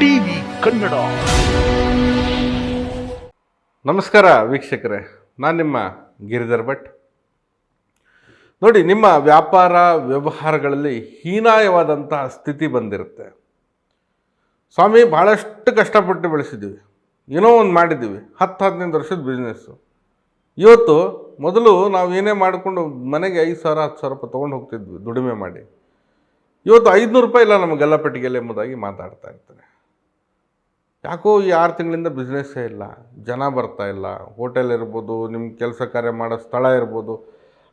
TV Kannada. ನಮಸ್ಕಾರ ವೀಕ್ಷಕರೇ, ನಾನು ನಿಮ್ಮ ಗಿರಿಧರ್ ಭಟ್. ನೋಡಿ, ನಿಮ್ಮ ವ್ಯಾಪಾರ ವ್ಯವಹಾರಗಳಲ್ಲಿ ಹೀನಾಯವಾದಂತಹ ಸ್ಥಿತಿ ಬಂದಿರುತ್ತೆ. ಸ್ವಾಮಿ ಭಾಳಷ್ಟು ಕಷ್ಟಪಟ್ಟು ಬೆಳೆಸಿದ್ದೀವಿ ಏನೋ ಒಂದು ಮಾಡಿದ್ದೀವಿ ಹತ್ತು ಹದಿನೈದು ವರ್ಷದ ಬಿಸ್ನೆಸ್ಸು ಇವತ್ತು ಮೊದಲು ನಾವು ಏನೇ ಮಾಡಿಕೊಂಡು ಮನೆಗೆ ಐದು ಸಾವಿರ, ಹತ್ತು ಸಾವಿರ ರೂಪಾಯಿ ತೊಗೊಂಡು ಹೋಗ್ತಿದ್ವಿ ದುಡಿಮೆ ಮಾಡಿ. ಇವತ್ತು ಐದುನೂರು ರೂಪಾಯಿ ಇಲ್ಲ ನಮ್ಮ ಗಲ್ಲಪೆಟ್ಟಿಗೆಲ್ಲ ಎಂಬುದಾಗಿ ಮಾತಾಡ್ತಾ ಇರ್ತಾರೆ. ಯಾಕೋ ಈ ಆರು ತಿಂಗಳಿಂದ ಬಿಸ್ನೆಸ್ಸೇ ಇಲ್ಲ, ಜನ ಬರ್ತಾ ಇಲ್ಲ ಹೋಟೆಲ್ ಇರ್ಬೋದು ನಿಮ್ಮ ಕೆಲಸ ಕಾರ್ಯ ಮಾಡೋ ಸ್ಥಳ ಇರ್ಬೋದು,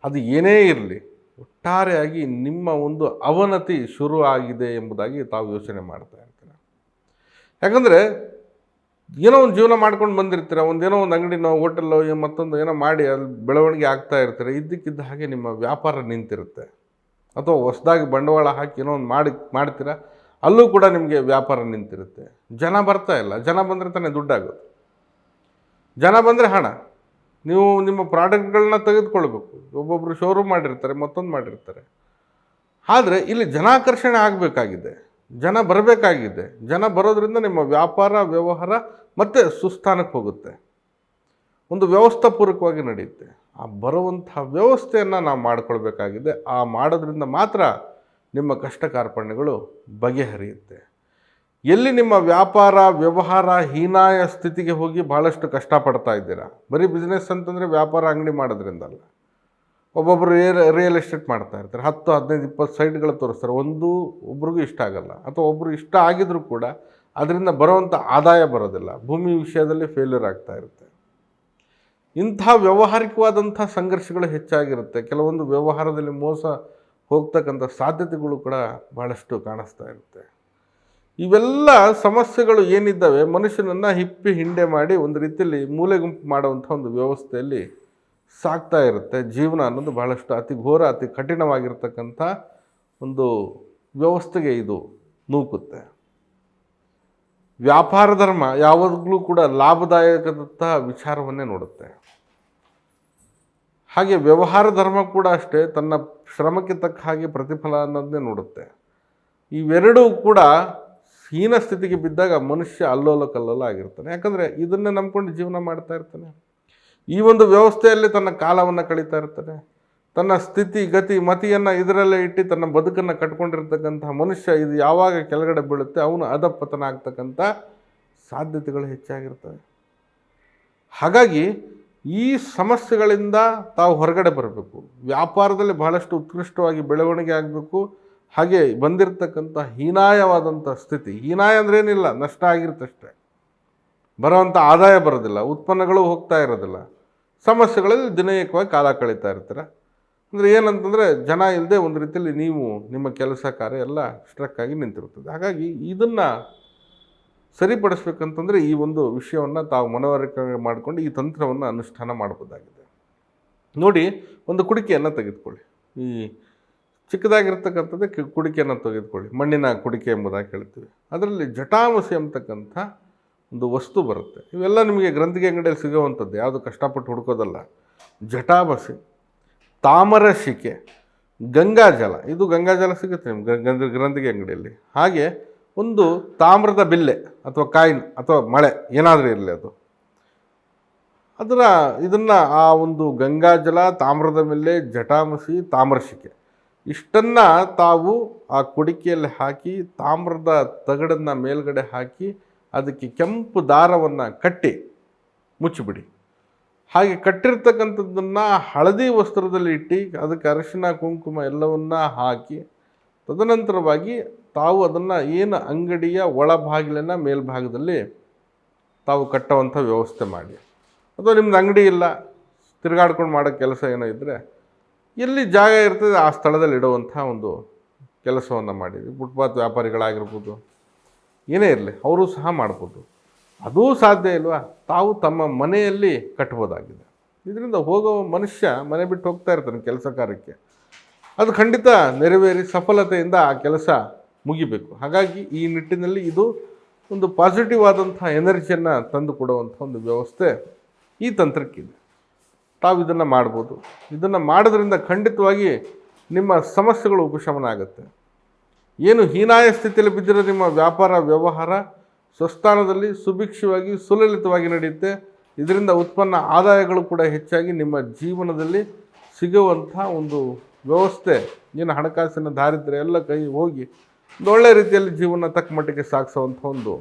ಅದು ಏನೇ ಇರಲಿ ಒಟ್ಟಾರೆಯಾಗಿ ನಿಮ್ಮ ಒಂದು ಅವನತಿ ಶುರು ಆಗಿದೆ ಎಂಬುದಾಗಿ ತಾವು ಯೋಚನೆ ಮಾಡ್ತಾ ಇರ್ತೀರ. ಯಾಕಂದರೆ, ಏನೋ ಒಂದು ಜೀವನ ಮಾಡ್ಕೊಂಡು ಬಂದಿರ್ತೀರ, ಒಂದೇನೋ ಒಂದು ಅಂಗಡಿನೋ ಹೋಟೆಲ್ಲೋ ಮತ್ತೊಂದು ಏನೋ ಮಾಡಿ ಅಲ್ಲಿ ಬೆಳವಣಿಗೆ ಆಗ್ತಾ ಇರ್ತೀರ, ಇದ್ದಕ್ಕಿದ್ದ ಹಾಗೆ ನಿಮ್ಮ ವ್ಯಾಪಾರ ನಿಂತಿರುತ್ತೆ. ಅಥವಾ ಹೊಸದಾಗಿ ಬಂಡವಾಳ ಹಾಕಿ ಏನೋ ಒಂದು ಮಾಡಿ, ಮಾಡ್ತೀರಾ ಅಲ್ಲೂ ಕೂಡ ನಿಮಗೆ ವ್ಯಾಪಾರ ನಿಂತಿರುತ್ತೆ. ಜನ ಬರ್ತಾ ಇಲ್ಲ. ಜನ ಬಂದರೆ ತಾನೇ ದುಡ್ಡಾಗೋದು. ಜನ ಬಂದರೆ ಹಣ. ನೀವು ನಿಮ್ಮ ಪ್ರಾಡಕ್ಟ್ಗಳನ್ನ ತೆಗೆದುಕೊಳ್ಬೇಕು. ಒಬ್ಬೊಬ್ಬರು ಶೋರೂಮ್ ಮಾಡಿರ್ತಾರೆ, ಮತ್ತೊಂದು ಮಾಡಿರ್ತಾರೆ. ಆದರೆ ಇಲ್ಲಿ ಜನಾಕರ್ಷಣೆ ಆಗಬೇಕಾಗಿದೆ. ಜನ ಬರಬೇಕಾಗಿದೆ. ಜನ ಬರೋದ್ರಿಂದ ನಿಮ್ಮ ವ್ಯಾಪಾರ, ವ್ಯವಹಾರ ಮತ್ತೆ ಸುಸ್ಥಾನಕ್ಕೆ ಹೋಗುತ್ತೆ. ಒಂದು ವ್ಯವಸ್ಥಾಪೂರ್ವಕವಾಗಿ ನಡೆಯುತ್ತೆ. ಆ ಬರುವಂತಹ ವ್ಯವಸ್ಥೆಯನ್ನು ನಾವು ಮಾಡಿಕೊಳ್ಬೇಕಾಗಿದೆ. ಆ ಮಾಡೋದ್ರಿಂದ ಮಾತ್ರ ನಿಮ್ಮ ಕಷ್ಟ ಕಾರ್ಪಣ್ಯಗಳು ಬಗೆಹರಿಯುತ್ತೆ. ಎಲ್ಲಿ ನಿಮ್ಮ ವ್ಯಾಪಾರ, ವ್ಯವಹಾರ ಹೀನಾಯ ಸ್ಥಿತಿಗೆ ಹೋಗಿ ಭಾಳಷ್ಟು ಕಷ್ಟಪಡ್ತಾ ಇದ್ದೀರಾ? ಬರೀ ಬಿಸ್ನೆಸ್ ಅಂತಂದರೆ ವ್ಯಾಪಾರ ಅಂಗಡಿ ಮಾಡೋದ್ರಿಂದಲ್ಲ. ಒಬ್ಬೊಬ್ಬರು ರಿಯಲ್ ರಿಯಲ್ ಎಸ್ಟೇಟ್ ಮಾಡ್ತಾ ಇರ್ತಾರೆ. ಹತ್ತು, ಹದಿನೈದು, ಇಪ್ಪತ್ತು ಸೈಟ್ಗಳು ತೋರಿಸ್ತಾರೆ. ಒಂದು ಒಬ್ರಿಗೂ ಇಷ್ಟ ಆಗಲ್ಲ. ಅಥವಾ ಒಬ್ಬರು ಇಷ್ಟ ಆಗಿದ್ರೂ ಕೂಡ ಅದರಿಂದ ಬರುವಂಥ ಆದಾಯ ಬರೋದಿಲ್ಲ. ಭೂಮಿ ವಿಷಯದಲ್ಲಿ ಫೇಲ್ಯೂರ್ ಆಗ್ತಾ ಇರುತ್ತೆ. ಇಂಥ ವ್ಯವಹಾರಿಕವಾದಂಥ ಸಂಘರ್ಷಗಳು ಹೆಚ್ಚಾಗಿರುತ್ತೆ. ಕೆಲವೊಂದು ವ್ಯವಹಾರದಲ್ಲಿ ಮೋಸ ಹೋಗ್ತಕ್ಕಂಥ ಸಾಧ್ಯತೆಗಳು ಕೂಡ ಭಾಳಷ್ಟು ಕಾಣಿಸ್ತಾ ಇರುತ್ತೆ. ಇವೆಲ್ಲ ಸಮಸ್ಯೆಗಳು ಏನಿದ್ದಾವೆ, ಮನುಷ್ಯನನ್ನು ಹಿಪ್ಪಿ ಹಿಂಡೆ ಮಾಡಿ ಒಂದು ರೀತಿಯಲ್ಲಿ ಮೂಲೆ ಗುಂಪು ಮಾಡುವಂಥ ಒಂದು ವ್ಯವಸ್ಥೆಯಲ್ಲಿ ಸಾಗ್ತಾ ಇರುತ್ತೆ. ಜೀವನ ಅನ್ನೋದು ಬಹಳಷ್ಟು ಅತಿ ಘೋರ, ಅತಿ ಕಠಿಣವಾಗಿರ್ತಕ್ಕಂಥ ಒಂದು ವ್ಯವಸ್ಥೆಗೆ ಇದು ನೂಕುತ್ತೆ. ವ್ಯಾಪಾರ ಧರ್ಮ ಯಾವಾಗಲೂ ಕೂಡ ಲಾಭದಾಯಕದಂತಹ ವಿಚಾರವನ್ನೇ ನೋಡುತ್ತೆ. ಹಾಗೆ ವ್ಯವಹಾರ ಧರ್ಮ ಕೂಡ ಅಷ್ಟೇ, ತನ್ನ ಶ್ರಮಕ್ಕೆ ತಕ್ಕ ಹಾಗೆ ಪ್ರತಿಫಲ ಅನ್ನೋದನ್ನೇ ನೋಡುತ್ತೆ. ಇವೆರಡೂ ಕೂಡ ಹೀನ ಸ್ಥಿತಿಗೆ ಬಿದ್ದಾಗ ಮನುಷ್ಯ ಅಲ್ಲೋಲ ಕಲ್ಲೋಲ ಆಗಿರ್ತಾನೆ. ಯಾಕಂದರೆ ಇದನ್ನೇ ನಂಬ್ಕೊಂಡು ಜೀವನ ಮಾಡ್ತಾ ಇರ್ತಾನೆ. ಈ ಒಂದು ವ್ಯವಸ್ಥೆಯಲ್ಲಿ ತನ್ನ ಕಾಲವನ್ನು ಕಳೀತಾ ಇರ್ತಾನೆ. ತನ್ನ ಸ್ಥಿತಿ, ಗತಿ, ಮತಿಯನ್ನು ಇದರಲ್ಲೇ ಇಟ್ಟು ತನ್ನ ಬದುಕನ್ನು ಕಟ್ಕೊಂಡಿರ್ತಕ್ಕಂತಹ ಮನುಷ್ಯ ಇದು ಯಾವಾಗ ಕೆಳಗಡೆ ಬೀಳುತ್ತೆ, ಅವನು ಅಧಪತನ ಆಗ್ತಕ್ಕಂಥ ಸಾಧ್ಯತೆಗಳು ಹೆಚ್ಚಾಗಿರ್ತವೆ. ಹಾಗಾಗಿ ಈ ಸಮಸ್ಯೆಗಳಿಂದ ತಾವು ಹೊರಗಡೆ ಬರಬೇಕು. ವ್ಯಾಪಾರದಲ್ಲಿ ಬಹಳಷ್ಟು ಉತ್ಕೃಷ್ಟವಾಗಿ ಬೆಳವಣಿಗೆ ಆಗಬೇಕು. ಹಾಗೆ ಬಂದಿರತಕ್ಕಂಥ ಹೀನಾಯವಾದಂಥ ಸ್ಥಿತಿ, ಹೀನಾಯ ಅಂದ್ರೇನಿಲ್ಲ ನಷ್ಟ ಆಗಿರುತ್ತಷ್ಟೆ ಬರೋವಂಥ ಆದಾಯ ಬರೋದಿಲ್ಲ, ಉತ್ಪನ್ನಗಳು ಹೋಗ್ತಾ ಇರೋದಿಲ್ಲ. ಸಮಸ್ಯೆಗಳಲ್ಲಿ ದಿನಯಕವಾಗಿ ಕಾಲ ಕಳೀತಾ ಇರ್ತಾರೆ? ಅಂದರೆ ಏನಂತಂದರೆ ಜನ ಇಲ್ಲದೆ ಒಂದು ರೀತಿಯಲ್ಲಿ ನೀವು ನಿಮ್ಮ ಕೆಲಸ ಕಾರ್ಯ ಎಲ್ಲ ಸ್ಟ್ರಕ್ ಆಗಿ ನಿಂತಿರುತ್ತದೆ. ಹಾಗಾಗಿ ಇದನ್ನು ಸರಿಪಡಿಸ್ಬೇಕಂತಂದರೆ ಈ ಒಂದು ವಿಷಯವನ್ನು ತಾವು ಮನವರಿಕೆ ಮಾಡಿಕೊಂಡು ಈ ತಂತ್ರವನ್ನು ಅನುಷ್ಠಾನ ಮಾಡ್ಬೋದಾಗಿದೆ. ನೋಡಿ, ಒಂದು ಕುಡಿಕೆಯನ್ನು ತೆಗೆದುಕೊಳ್ಳಿ. ಈ ಚಿಕ್ಕದಾಗಿರ್ತಕ್ಕಂಥದ್ದೇ ಕುಡಿಕೆಯನ್ನು ತೆಗೆದುಕೊಳ್ಳಿ. ಮಣ್ಣಿನ ಕುಡಿಕೆ ಎಂಬುದಾಗಿ ಹೇಳ್ತೀವಿ. ಅದರಲ್ಲಿ ಜಟಾಮಸಿ ಅಂತಕ್ಕಂಥ ಒಂದು ವಸ್ತು ಬರುತ್ತೆ. ಇವೆಲ್ಲ ನಿಮಗೆ ಗ್ರಂಥಿಗೆ ಅಂಗಡಿಯಲ್ಲಿ ಸಿಗುವಂಥದ್ದು. ಯಾವುದು ಕಷ್ಟಪಟ್ಟು ಹುಡುಕೋದಲ್ಲ. ಜಟಾಮಸಿ ತಾಮರಶಿಕೆ ಗಂಗಾಜಲ. ಇದು ಗಂಗಾಜಲ ಸಿಗುತ್ತೆ ನಿಮ್ಗೆ. ಗ್ರಂಥಿಗೆ ಅಂಗಡಿಯಲ್ಲಿ. ಹಾಗೆ ಒಂದು ತಾಮ್ರದ ಬಿಲ್ಲೆ ಅಥವಾ ಕಾಯಿನ್ ಅಥವಾ ಮಳೆ, ಏನಾದರೂ ಇರಲಿ ಅದು. ಅದರ ಇದನ್ನು ಆ ಒಂದು ಗಂಗಾಜಲ ತಾಮ್ರದ ಮೇಲೆ ಜಟಾಮಸಿ ತಾಮ್ರಶಿಕೆ ಇಷ್ಟನ್ನು ತಾವು ಆ ಕುಡಿಕೆಯಲ್ಲಿ ಹಾಕಿ, ತಾಮ್ರದ ತಗಡನ್ನು ಮೇಲ್ಗಡೆ ಹಾಕಿ, ಅದಕ್ಕೆ ಕೆಂಪು ದಾರವನ್ನು ಕಟ್ಟಿ ಮುಚ್ಚಿಬಿಡಿ. ಹಾಗೆ ಕಟ್ಟಿರ್ತಕ್ಕಂಥದ್ದನ್ನು ಹಳದಿ ವಸ್ತ್ರದಲ್ಲಿ ಇಟ್ಟು, ಅದಕ್ಕೆ ಅರಶಿನ, ಕುಂಕುಮ ಎಲ್ಲವನ್ನ ಹಾಕಿ, ತದನಂತರವಾಗಿ ತಾವು ಅದನ್ನು ಏನು ಅಂಗಡಿಯ ಒಳಭಾಗಲನ್ನು ಮೇಲ್ಭಾಗದಲ್ಲಿ ತಾವು ಕಟ್ಟುವಂಥ ವ್ಯವಸ್ಥೆ ಮಾಡಿ. ಅಥವಾ ನಿಮ್ದು ಅಂಗಡಿ ಇಲ್ಲ, ತಿರುಗಾಡ್ಕೊಂಡು ಮಾಡೋ ಕೆಲಸ ಏನೋ ಇದ್ದರೆ ಎಲ್ಲಿ ಜಾಗ ಇರ್ತದೆ ಆ ಸ್ಥಳದಲ್ಲಿ ಇಡುವಂಥ ಒಂದು ಕೆಲಸವನ್ನು ಮಾಡಿದ್ವಿ. ಫುಟ್ಪಾತ್ ವ್ಯಾಪಾರಿಗಳಾಗಿರ್ಬೋದು, ಏನೇ ಇರಲಿ, ಅವರು ಸಹ ಮಾಡ್ಬೋದು. ಅದೂ ಸಾಧ್ಯ ಇಲ್ವಾ? ತಾವು ತಮ್ಮ ಮನೆಯಲ್ಲಿ ಕಟ್ಬೋದಾಗಿದೆ. ಇದರಿಂದ ಹೋಗೋ ಮನುಷ್ಯ ಮನೆ ಬಿಟ್ಟು ಹೋಗ್ತಾ ಇರ್ತಾನೆ ಕೆಲಸ ಕಾರ್ಯಕ್ಕೆ. ಅದು ಖಂಡಿತ ನೆರವೇರಿ ಸಫಲತೆಯಿಂದ ಆ ಕೆಲಸ ಮುಗಿಬೇಕು. ಹಾಗಾಗಿ ಈ ನಿಟ್ಟಿನಲ್ಲಿ ಇದು ಒಂದು ಪಾಸಿಟಿವ್ ಆದಂಥ ಎನರ್ಜಿಯನ್ನು ತಂದು ಕೊಡುವಂಥ ಒಂದು ವ್ಯವಸ್ಥೆ ಈ ತಂತ್ರಕ್ಕಿದೆ. ತಾವು ಇದನ್ನು ಮಾಡ್ಬೋದು. ಇದನ್ನು ಮಾಡೋದ್ರಿಂದ ಖಂಡಿತವಾಗಿ ನಿಮ್ಮ ಸಮಸ್ಯೆಗಳು ಉಪಶಮನ ಆಗುತ್ತೆ. ಏನು ಹೀನಾಯ ಸ್ಥಿತಿಯಲ್ಲಿ ಬಿದ್ದಿರೋ ನಿಮ್ಮ ವ್ಯಾಪಾರ, ವ್ಯವಹಾರ ಸ್ವಸ್ಥಾನದಲ್ಲಿ ಸುಭಿಕ್ಷವಾಗಿ, ಸುಲಲಿತವಾಗಿ ನಡೆಯುತ್ತೆ. ಇದರಿಂದ ಉತ್ಪನ್ನ ಆದಾಯಗಳು ಕೂಡ ಹೆಚ್ಚಾಗಿ ನಿಮ್ಮ ಜೀವನದಲ್ಲಿ ಸಿಗುವಂಥ ಒಂದು ವ್ಯವಸ್ಥೆ, ಏನು ಹಣಕಾಸಿನ ದಾರಿದ್ರ್ಯ ಎಲ್ಲ ಕೈ ಹೋಗಿ ಒಂದು ಒಳ್ಳೆ ರೀತಿಯಲ್ಲಿ ಜೀವನ ತಕ್ಕ ಮಟ್ಟಿಗೆ ಸಾಗಿಸುವಂಥ ಒಂದು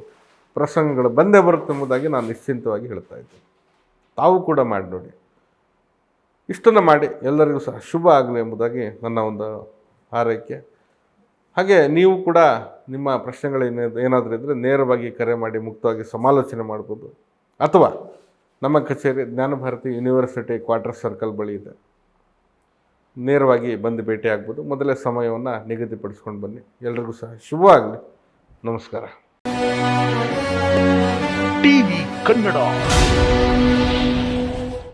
ಪ್ರಸಂಗಗಳು ಬಂದೇ ಬರುತ್ತೆ ಎಂಬುದಾಗಿ ನಾನು ನಿಶ್ಚಿಂತವಾಗಿ ಹೇಳ್ತಾ ಇದ್ದೀನಿ. ತಾವು ಕೂಡ ಮಾಡಿ ನೋಡಿ. ಇಷ್ಟನ್ನು ಮಾಡಿ, ಎಲ್ಲರಿಗೂ ಸಹ ಶುಭ ಆಗಲಿ ಎಂಬುದಾಗಿ ನನ್ನ ಒಂದು ಆರೈಕೆ ಹಾಗೆ ನೀವು ಕೂಡ ನಿಮ್ಮ ಪ್ರಶ್ನೆಗಳೇನೇ ಏನಾದರೂ ಇದ್ದರೆ ನೇರವಾಗಿ ಕರೆ ಮಾಡಿ, ಮುಕ್ತವಾಗಿ ಸಮಾಲೋಚನೆ ಮಾಡ್ಬೋದು. ಅಥವಾ ನಮ್ಮ ಕಚೇರಿ ಜ್ಞಾನಭಾರತಿ ಯೂನಿವರ್ಸಿಟಿ ಕ್ವಾರ್ಟರ್ ಸರ್ಕಲ್ ಬಳಿ ಇದೆ. ನೇರವಾಗಿ ಬಂದು ಭೇಟಿ ಆಗ್ಬೋದು. ಮೊದಲೇ ಸಮಯವನ್ನು ನಿಗದಿಪಡಿಸ್ಕೊಂಡು ಬನ್ನಿ. ಎಲ್ರಿಗೂ ಸಹ ಶುಭ ಆಗಲಿ. ನಮಸ್ಕಾರ. ಟಿವಿ ಕನ್ನಡ.